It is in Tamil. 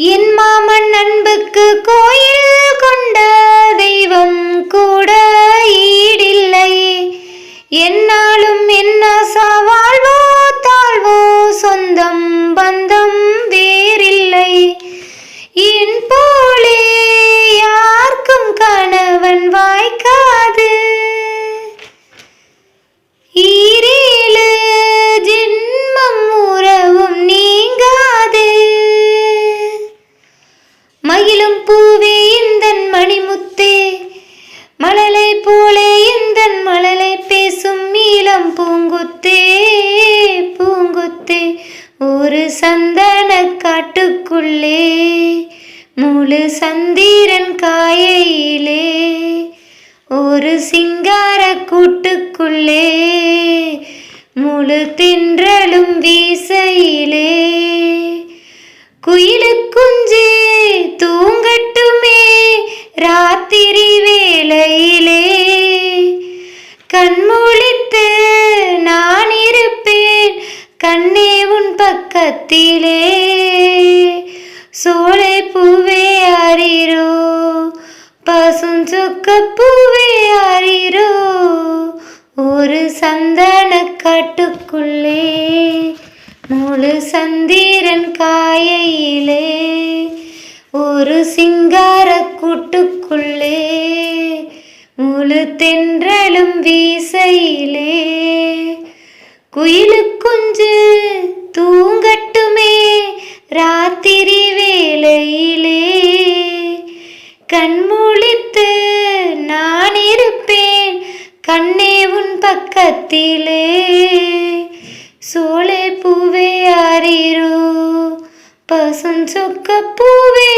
என் மாமன் அன்புக்கு கோயில் கொண்ட தெய்வம் கூட ஈடில்லை. என்னாலும் என்ன சவாழ்வோ தாழ்வோ சொந்தம் பந்தம் வேறில்லை. என் போலே யாருக்கும் கணவன் வாய்க்கா மயிலும் பூவே எந்தன் மணிமுத்தே. மழலை போலே எந்தன் மழலை பேசும் நீலம் பூங்குத்தே பூங்குத்தே. ஒரு சந்தன காட்டுக்குள்ளே முழு சந்திரன் காயிலே ஒரு சிங்கார கூட்டுக்குள்ளே முழு தின்றலும் வீசையிலே. குயில கண்முழித்து நான் இருப்பேன். கண்ணே உன் பக்கத்திலே. சோலை பூவே அறிரோ பசுஞ்சொக்க பூவே அறிரோ ஒரு சந்தன காட்டுக்குள்ளே. முழு சந்திரன் காயிலே ஒரு சிங்கார கூட்டுக்குள்ளே. முழு தென்றலும் வீசையிலே. குயிலு குஞ்சு தூங்கட்டுமே ராத்திரி வேளையிலே. கண்மூழித்து நான் இருப்பேன் கண்ணே உன் பக்கத்திலே. சோலை பூவே ஆறிரோ பசுஞ்சொக்க பூவே